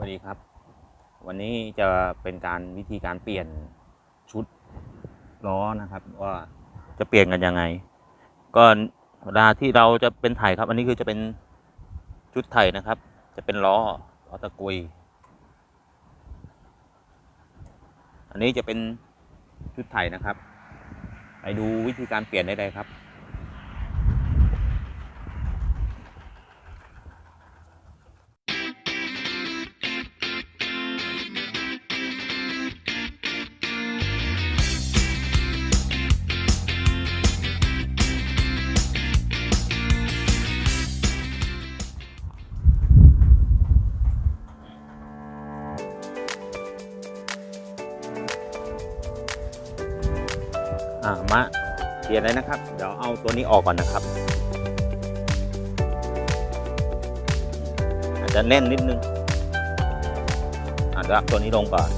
สวัสดีครับ วันนี้จะเป็นการวิธีการเปลี่ยนชุดล้อนะครับ ว่าจะเปลี่ยนกันยังไงก็เวลาที่เราจะเป็นไถครับ อันนี้คือจะเป็นชุดไถนะครับ จะเป็นล้อล้อตะกุย อันนี้จะเป็นชุดไถนะครับ ไปดูวิธีการเปลี่ยนได้เลยครับ อ่ามาเปลี่ยนเลยนะครับ เดี๋ยวเอาตัวนี้ออกก่อนนะครับ อาจจะแน่นนิดนึงอาเดี๋ยวเอาตัวนี้ลงก่อน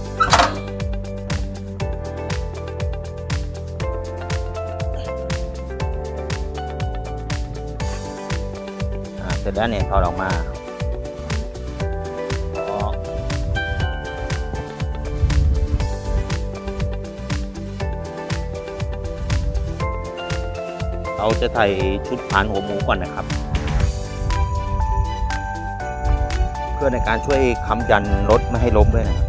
อ่าเสร็จแล้วเนี่ยถอดออกมา เราจะใส่ชุดผานหัวหมูก่อนนะครับ เพื่อในการช่วยค้ำยันรถไม่ให้ล้มด้วยนะครับ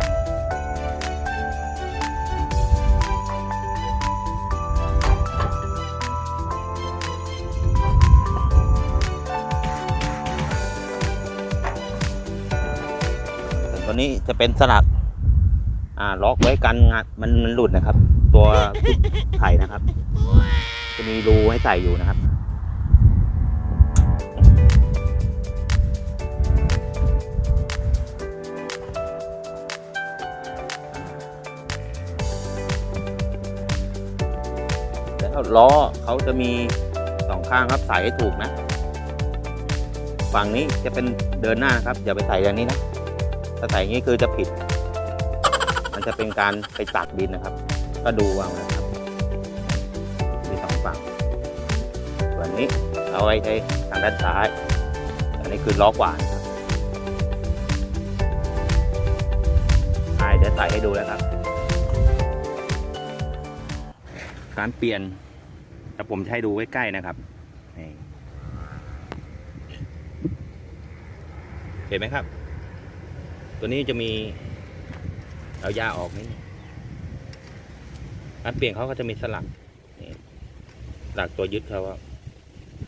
ตัวนี้จะเป็นสลักอ่าล็อกไว้กันงานมันมันหลุดนะครับ ตัวไข่นะครับ จะมีรูให้ใส่อยู่นะครับ แล้วล้อเขาจะมีสองข้างครับใส่ให้ถูกนะ ฝั่งนี้จะเป็นเดินหน้าครับ อย่าไปใส่อย่างนี้นะ ถ้าใส่อย่างนี้คือจะผิด มันจะเป็นการไปตักดินนะครับ ก็ดูเอานะครับ ฝั่ง ส่วนนี้เอาไว้ใช้ทางด้านซ้าย อันนี้คือล้อขวานะครับอ่เดี๋ยวใส่ให้ดูแล้วครับ การเปลี่ยนแต่ผมให้ดูใกล้ๆนะครับเห็นไหมครับ ตัวนี้จะมีเอาหญ้าออกนิดนึงการเปลี่ยนเขาก็จะมีสลัก สลักตัวยึดเขาว่า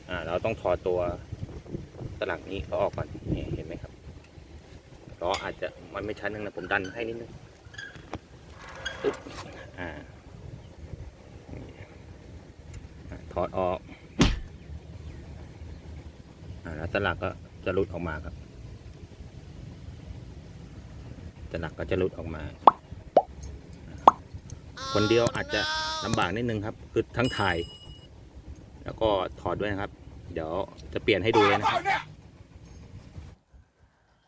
อ่า เราต้องถอดตัวสลักนี้เขาออกก่อนนี่เห็นไหมครับล้ออาจจะมันไม่ชัดนึงนะผมดันให้นิดนึงปึ๊บอ่าอ่าถอดออกอ่าแล้วสลักก็จะหลุดออกมาครับสลักก็จะหลุดออกมา คนเดียวอาจจะลำบากนิดนึงครับ คือทั้งถ่าย แล้วก็ถอดด้วยนะครับ เดี๋ยวจะเปลี่ยนให้ดูเลยนะครับ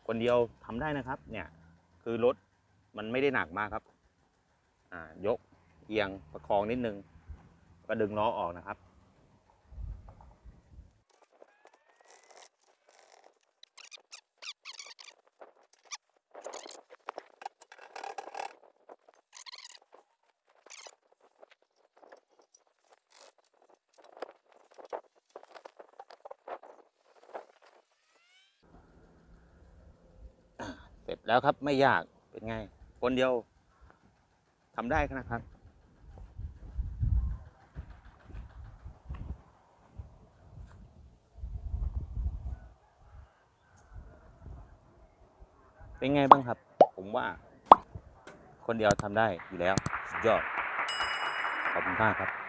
คนเดียวทำได้นะครับ เนี่ย คือรถมันไม่ได้หนักมากครับ อ่ายกเอียงประคองนิดนึง ก็ดึงล้อออกนะครับ แล้วครับไม่ยากเป็นไง คนเดียวทำได้นะครับ เป็นไงบ้างครับ ผมว่า คนเดียวทำได้อยู่แล้ว สุดยอด ขอบคุณมากครับ